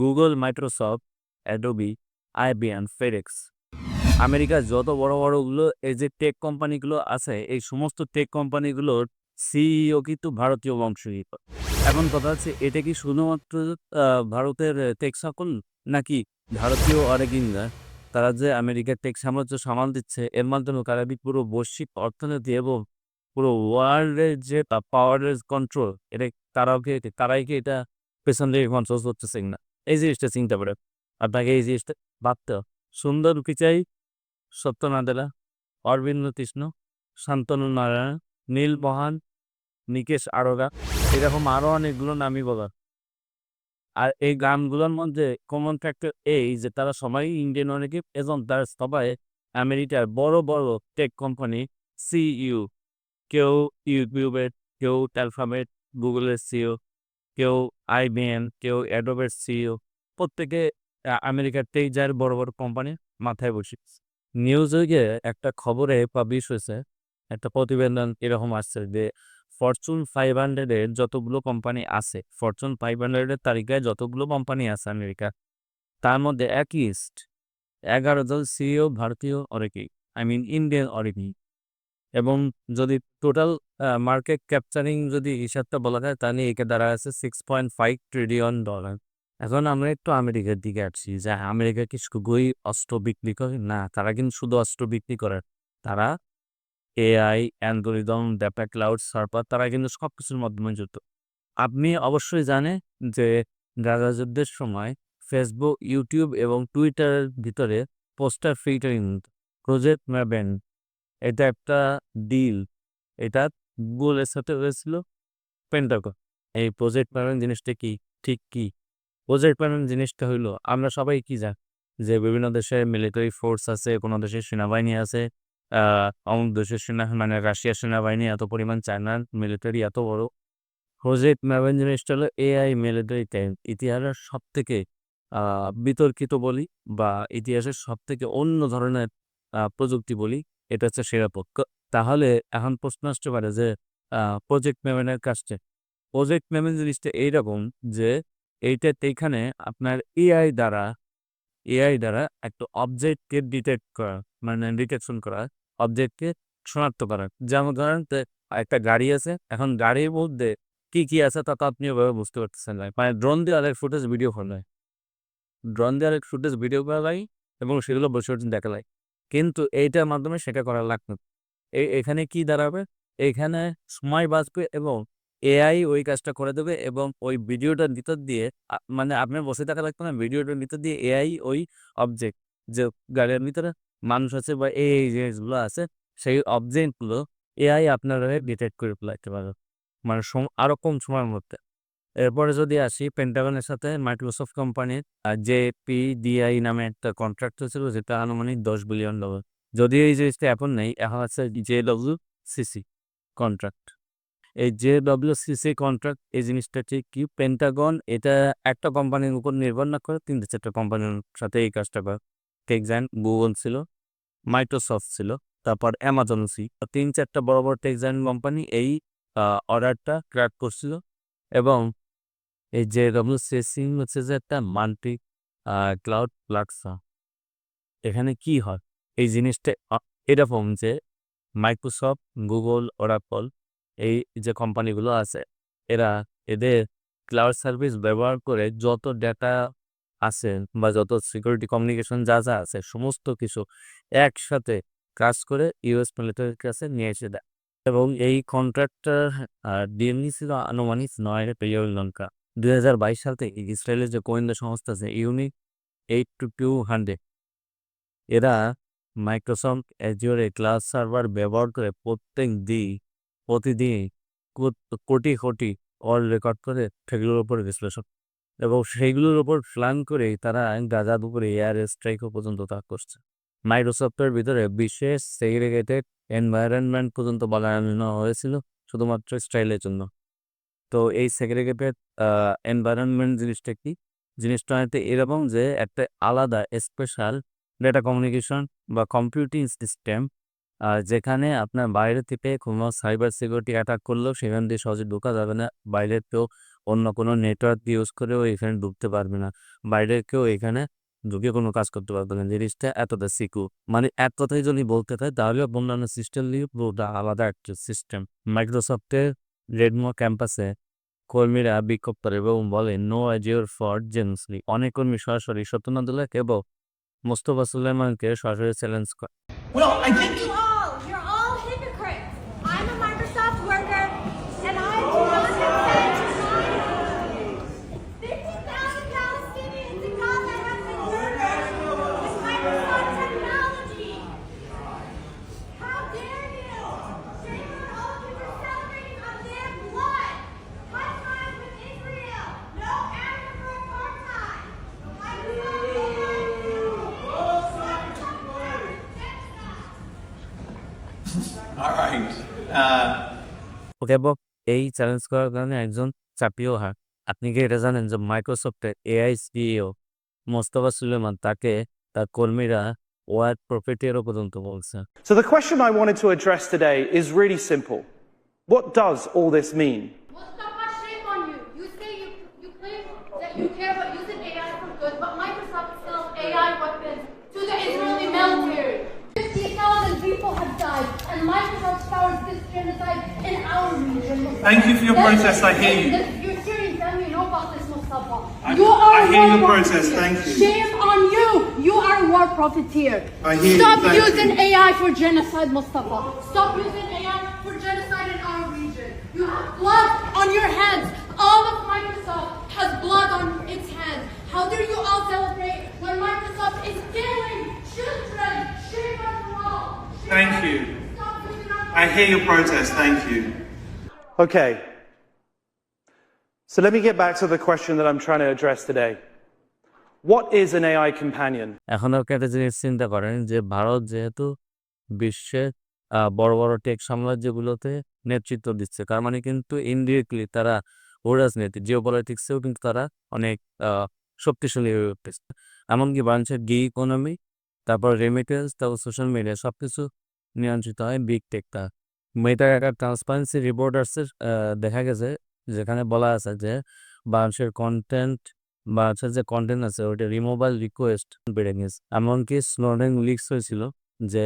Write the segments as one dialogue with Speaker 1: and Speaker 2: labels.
Speaker 1: Google Microsoft Adobe IBM FedEx আমেরিকার যত বড় বড়গুলো এই যে টেক কোম্পানিগুলো আছে, এই সমস্ত টেক কোম্পানিগুলোর সিইও কিন্তু ভারতীয় বংশোদ্ভূত। এখন কথা হচ্ছে, এটা কি শুধুমাত্র ভারতের টেক সকল? নাকি ভারতীয় অনেকিনরা তারা যে আমেরিকার টেক সাম্রাজ্য সামাল দিচ্ছে, এর মাধ্যমে তারা পুরো বৈশ্বিক অর্থনীতি এবং পুরো ওয়ার্ল্ডের যে পাওয়ারের কন্ট্রোল এটা তারাও কি, তারাই কি এটা পেছন থেকে কন্ট্রোল করতেছে না এই জিনিসটা চিন্তা করে আপনাকে এই জিনিসটা ভাবতে। সুন্দর পিচাই সত্য নাদেলা অরবিন্দ কৃষ্ণ, শান্তনু নারায়ণ, নীল মহান, নিকেশ আরোগা এরকম আরও অনেকগুলো নামই বলার আর এই গানগুলোর মধ্যে কমন ফ্যাক্টর এই যে তারা সবাই ইন্ডিয়ান অনেকে এবং তারা সবাই আমেরিকার বড় বড় টেক কোম্পানি সিইউ কেউ ইউটিউবের কেউ অ্যালফাবেট গুগলের সিও কেউ আইবিএম কেউ অ্যাডোবের সিও প্রত্যেকে আমেরিকার টেক যার বড় বড় কোম্পানি মাথায় বসে। নিউজ উইকে একটা খবরে পাবলিশ হয়েছে একটা প্রতিবেদন এরকম আসছে যে ফরচুন ফাইভ হান্ড্রেডের যতগুলো কোম্পানি আছে ফরচুন ফাইভ হান্ড্রেডের তালিকায় যতগুলো কোম্পানি আছে আমেরিকা, তার মধ্যে অ্যাটলিস্ট এগারো জন সিইও, ভারতীয় অনেকেই আই মিন ইন্ডিয়ান অনেকেই। এবং যদি টোটাল মার্কেট ক্যাপচারিং যদি হিসাবটা বলা যায়, তাহলে একে দ্বারা আছে six point five trillion dollar এখন আমরা একটু আমেরিকার দিকে আসছি যে আমেরিকা কি শুধুই অস্ত্র বিক্রি করে? না, তারা কিন্তু শুধু অস্ত্র বিক্রি করে। তারা AI algorithm data cloud server তারা কিন্তু সব কিছুর মাধ্যমে যুক্ত। আপনি অবশ্যই জানেন যে গাজা যুদ্ধের সময় ফেসবুক ইউটিউব এবং টুইটারের ভিতরে পোস্টার ফিল্টারিং প্রজেক্ট ম্যাবেন এটা একটা ডিল এটা গুগলের সাথে হয়েছিল পেন্টাগন এই প্রজেক্ট ম্যাবেন জিনিসটা কি? ঠিক কি? প্রজেক্ট ম্যাবেন জিনিসটা হইল, আমরা সবাই কি জানি? যে বিভিন্ন দেশের মিলিটারি ফোর্স আছে, কোনো দেশের সেনাবাহিনী আছে অমুক দেশের সেনা মানে রাশিয়ার সেনাবাহিনী এত পরিমাণ চায়নার মিলিটারি এত বড়। প্রজেক্ট ম্যাভেন জিনিসটা হলো এআই মিলিটারি টাইম ইতিহাসের সব থেকে বিতর্কিত বলি বা ইতিহাসের সব থেকে অন্য ধরনের প্রযুক্তি বলি। এটা হচ্ছে সেরা পক্ষ তাহলে এখন প্রশ্ন আসতে পারে যে প্রজেক্ট ম্যাভেনের কাজটা। প্রজেক্ট ম্যাভেন জিনিসটা এইরকম যে এইটাতে এখানে আপনার এআই দ্বারা এআই দ্বারা একটা অবজেক্টকে ডিটেক্ট করা মানে ডিটেকশন করা অবজেক্টকে শনাক্ত করা। যেমন ধরেন একটা গাড়ি আছে, এখন গাড়ির মধ্যে কি কি আছে তা তো আপনি ওভাবে বুঝতে পারতেছেন না। মানে ড্রোন দিয়ে আরেক ফুটেজ ভিডিও করা যায় ড্রোন দিয়ে আরেক ফুটেজ ভিডিও করা যায় এবং সেগুলো বসে বসে দেখা যায়। কিন্তু এইটার মাধ্যমে সেটা করা। এই এখানে কি দাঁড়াবে? এখানে সময় বাঁচবে এবং এআই ওই কাজটা করে দেবে এবং ওই ভিডিওটার ভিতর দিয়ে মানে আপনার বসে থাকা লাগতো না, ভিডিওটার ভিতর দিয়ে এআই ওই অবজেক্ট যে গাড়ির ভিতরে মানুষ আছে বা এই জিনিসগুলো আছে, সেই অবজেক্টগুলো এআই আপনার ডিটেক্ট করে ফেলাইতে পারে মানে আরও কম সময়ের মধ্যে। এরপরে যদি আসি পেন্টাগনের সাথে মাইক্রোসফট কোম্পানির জে পি ডিআই নামে একটা কন্ট্রাক্ট হয়েছিল, যেটা আনুমানিক দশ বিলিয়ন ডলার যদিও এই জিনিসটা এখন নেই, এখন আছে জে ডব্লিউ সিসি কন্ট্রাক্ট এই জে ডব্লিউ সিসি কন্ট্রাক্ট এই জিনিসটা ঠিক কি? পেন্টাগন এটা একটা কোম্পানির উপর নির্ভর না করে তিনটে চারটে কোম্পানির সাথে এই কাজটা করে। টেকজাইন গুগল ছিল মাইক্রোসফট ছিল, তারপর অ্যামাজন সি তিন চারটা বড় বড় টেক টেকজাইন কোম্পানি এই অর্ডারটা ক্র্যাক করছিল। এবং এই যে ডব্লিউ সিসি হচ্ছে যে একটা মাল্টি ক্লাউড প্ল্যাটফর্ম এখানে কি হয় এই জিনিসটা এরকম যে মাইক্রোসফট গুগল ওরাকল এই যে কোম্পানিগুলো আছে এরা এদের ক্লাউড সার্ভিস ব্যবহার করে যত ডেটা আছে বা যত সিকিউরিটি কমিউনিকেশন যা যা আছে সমস্ত কিছু একসাথে কাজ করে ইউএস মিলিটারির কাছে নিয়ে এসে দেয় এবং এই কন্ট্রাক্টর ডিএমনি ছিল আনুমানিক নয় বিলিয়ন লঙ্কা দুই সাল থেকে ইসরায়েলের যে গোয়েন্দা সংস্থা আছে unit eight two two hundred, এরা মাইক্রোসফট অ্যাজিওরে ক্লাস সার্ভার ব্যবহার করে প্রত্যেক দিন, প্রতিদিন কোটি কোটি অল রেকর্ড করে সেগুলোর উপর বিশ্লেষণ এবং সেইগুলোর উপর প্ল্যান করেই তারা গাজার উপরে এয়ার স্ট্রাইকও পর্যন্ত তা করছে। মাইক্রোসফটের ভিতরে বিশেষ সেগ্রিগেটেড এনভায়রনমেন্ট পর্যন্ত বানানো হয়েছিল শুধুমাত্র স্টাইলের জন্য। তো এই সেগ্রিগেটেড এনভায়রনমেন্ট জিনিসটা কি? জিনিসটা হয়তো এরকম যে একটা আলাদা স্পেশাল ডেটা কমিউনিকেশন বা কম্পিউটিং সিস্টেম যেখানে আপনার বাইরে থেকে কোনো সাইবার সিকিউরিটি অ্যাটাক করলেও সেখান দিয়ে সহজে ঢোকা যাবে না। বাইরের কেউ অন্য কোনো নেটওয়ার্ক ইউজ করেও এখানে ঢুকতে পারবে না। বাইরের কেউ এখানে ঢুকে কোনো কাজ করতে পারবে না। জিনিসটা এতটা সিকিউর মানে এক কথাই যদি বলতে হয়, তাহলে অন্যান্য সিস্টেম নিয়ে পুরোটা আলাদা একটা সিস্টেম মাইক্রোসফটের রেডমো ক্যাম্পাসে কর্মীরা বিক্ষোভ করে এবং বলে নো আজিওর ফর জেনসলি অনেক কর্মী সরাসরি সত্যনাদুল্লাহকে এবং মোস্তফা সুলেমানকে সরাসরি চ্যালেঞ্জ করে। ওকে এবং এই চ্যালেঞ্জ করার কারণে একজন চাপিয়েও হয় আপনি কি এটা জানেন যে মাইক্রোসফটের এআই সিইও মোস্তফা সুলেমান তাকে তার কর্মীরা ওয়ার্ড প্রফিটেরও পর্যন্ত বলছে
Speaker 2: So the question I wanted to address today is really simple. What does all this mean?
Speaker 3: And Microsoft powers this genocide in our region.
Speaker 4: Thank you for your
Speaker 3: That's-
Speaker 4: protest, I hear you.
Speaker 3: You're Syrian family, know about this, Mustafa.
Speaker 4: I-
Speaker 3: you are
Speaker 4: I hear your protest,
Speaker 3: profiteer.
Speaker 4: thank you.
Speaker 3: Shame on you. You are a war profiteer.
Speaker 4: I hear you,
Speaker 3: Stop using
Speaker 4: you.
Speaker 3: AI for genocide, Mustafa. Stop using AI for genocide in our region. You have blood on your hands. All of Microsoft
Speaker 4: I hear your protest. Thank you.
Speaker 2: Okay. So let me get back to the question that I'm trying to address today. What is an AI companion?
Speaker 1: এখন আপনি একটা জিনিস চিন্তা করেন যে ভারত যেহেতু বিশ্বের আহ, বড় বড় টেক সাম্রাজ্যগুলোতে নেতৃত্ব দিচ্ছে তার মানে কিন্তু ইনডিরেক্টলি তারা ও রাজনীতি জিও পলিটিক্সেও কিন্তু তারা অনেক আহ, শক্তিশালী হয়ে উঠতেছে এমনকি বাংলাদেশের গি ইকোনমি তারপর রেমিটেন্স তারপর সোশ্যাল মিডিয়া সবকিছু নিয়ন্ত্রিত হয় বিগ টেকটা মেটার একটা ট্রান্সপারেন্সি রিপোর্ট আসছে আহ, দেখা গেছে যেখানে বলা আছে যে বাংলাদেশের কন্টেন্ট বা হচ্ছে যে কন্টেন্ট আছে ওইটা রিমুভাল রিকোয়েস্ট বেড়ে গেছে। এমনকি স্নোডেন লিক্স হয়েছিল যে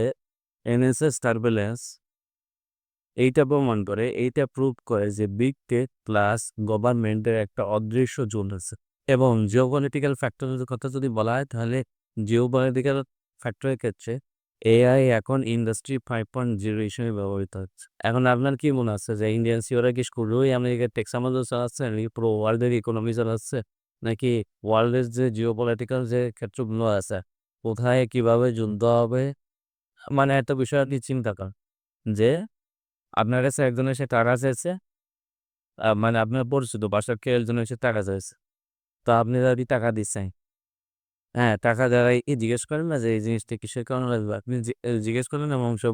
Speaker 1: এনএসএস সার্ভেলেন্স এইটা প্রমাণ করে এইটা প্রুভ করে যে বিগ টেক প্লাস গভর্নমেন্টের একটা অদৃশ্য জোন আছে। এবং জিওপলিটিক্যাল ফ্যাক্টরের কথা যদি বলা হয় তাহলে জিওপলিটিক্যাল ফ্যাক্টরের ক্ষেত্রে এআই এখন ইন্ডাস্ট্রি ফাইভ পয়েন্ট জিরো হিসেবে ব্যবহৃত হচ্ছে। এখন আপনার কি মনে আছে যে ইন্ডিয়ান সিওরা কি শুরুই আমেরিকার টেক্সামাজও চালাচ্ছে নাকি পুরো ওয়ার্ল্ডের ইকোনমি চালাচ্ছে? নাকি ওয়ার্ল্ডের যে জিওপলিটিক্যাল যে ক্ষেত্রগুলো আছে, কোথায় কীভাবে যুদ্ধ হবে? মানে একটা বিষয় আপনি চিন্তা করেন যে আপনার কাছে একজন এসে টাকা চাইছে মানে আপনার পরিচিত বাসার কেউ একজন এসে টাকা চাইছে। তো আপনি যদি টাকা দিচ্ছেন হ্যাঁ টাকা দেওয়ার এই জিজ্ঞেস করেন না যে, এই জিনিসটা কিসের কারণে লাগবে? আপনি জিজ্ঞেস করেন এবং সে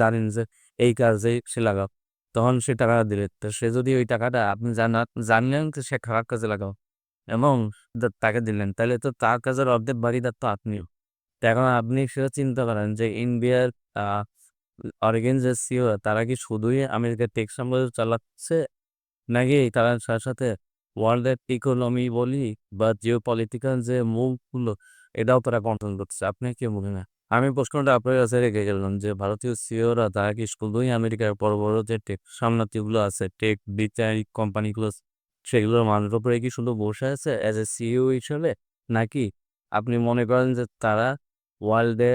Speaker 1: জানেন যে, এই কাজে সে লাগাও। তখন সে টাকা দিলে। তো সে যদি ওই টাকাটা আপনি জানা, জানলেন তো সে খারাপ কাজে লাগাও এবং তাকে দিলেন, তাহলে তো তার কাজের অর্ধেক বাড়িদার তো আপনিও। তো এখন আপনি সেটা চিন্তা করেন যে, ইন্ডিয়ার অরিগেন যে সিও তারা কি শুধুই আমেরিকার টেক সাম্রাজ্য চালাচ্ছে? নাকি তারা সাথে সাথে ওয়ার্ল্ডের ইকোনমি বলি বা জিও পলিটিক্যাল যে মুভগুলো, এটাও তারা কন্ট্রোল করছে আপনি কি মনে হয়? আমি প্রশ্নটা আপনার কাছে রেখে গেলাম যে ভারতীয় সিওরা তারা কি শুধুই আমেরিকার বড় বড় যে টেক সাম্রাজ্যগুলো আছে টেক বিচারি কোম্পানিগুলো সেগুলোর মানের উপরে কি শুধু বসে আছে অ্যাজ এ সিইও হিসেবে? নাকি আপনি মনে করেন যে তারা ওয়ার্ল্ডে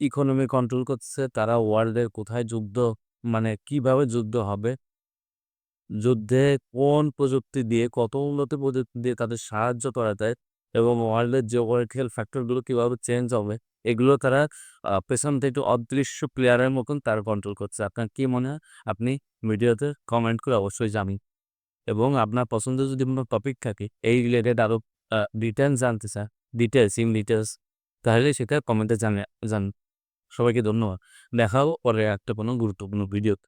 Speaker 1: ইকোনমি কন্ট্রোল করছে তারা ওয়ার্ল্ডের কোথায় যুদ্ধ মানে কীভাবে যুদ্ধ হবে? যুদ্ধে কোন প্রযুক্তি দিয়ে, কত উন্নত প্রযুক্তি দিয়ে তাদের সাহায্য করা যায় এবং ওয়ার্ল্ডের জিওপলিটিক্যাল ফ্যাক্টরগুলো কীভাবে চেঞ্জ হবে, এগুলো তারা পেছন থেকে অদৃশ্য প্লেয়ারের মতন তারা কন্ট্রোল করছে। আপনার কি মনে হয়? আপনি ভিডিওতে কমেন্ট করে অবশ্যই জানান এবং আপনার পছন্দের যদি কোনো টপিক থাকে, এই রিলেটেড আরও ডিটেলস জানতে চান ডিটেলস ইন ডিটেলস তাহলে সেটা কমেন্টে জানে, জান। সবাইকে ধন্যবাদ। দেখাও পরে একটা কোনো গুরুত্বপূর্ণ ভিডিওতে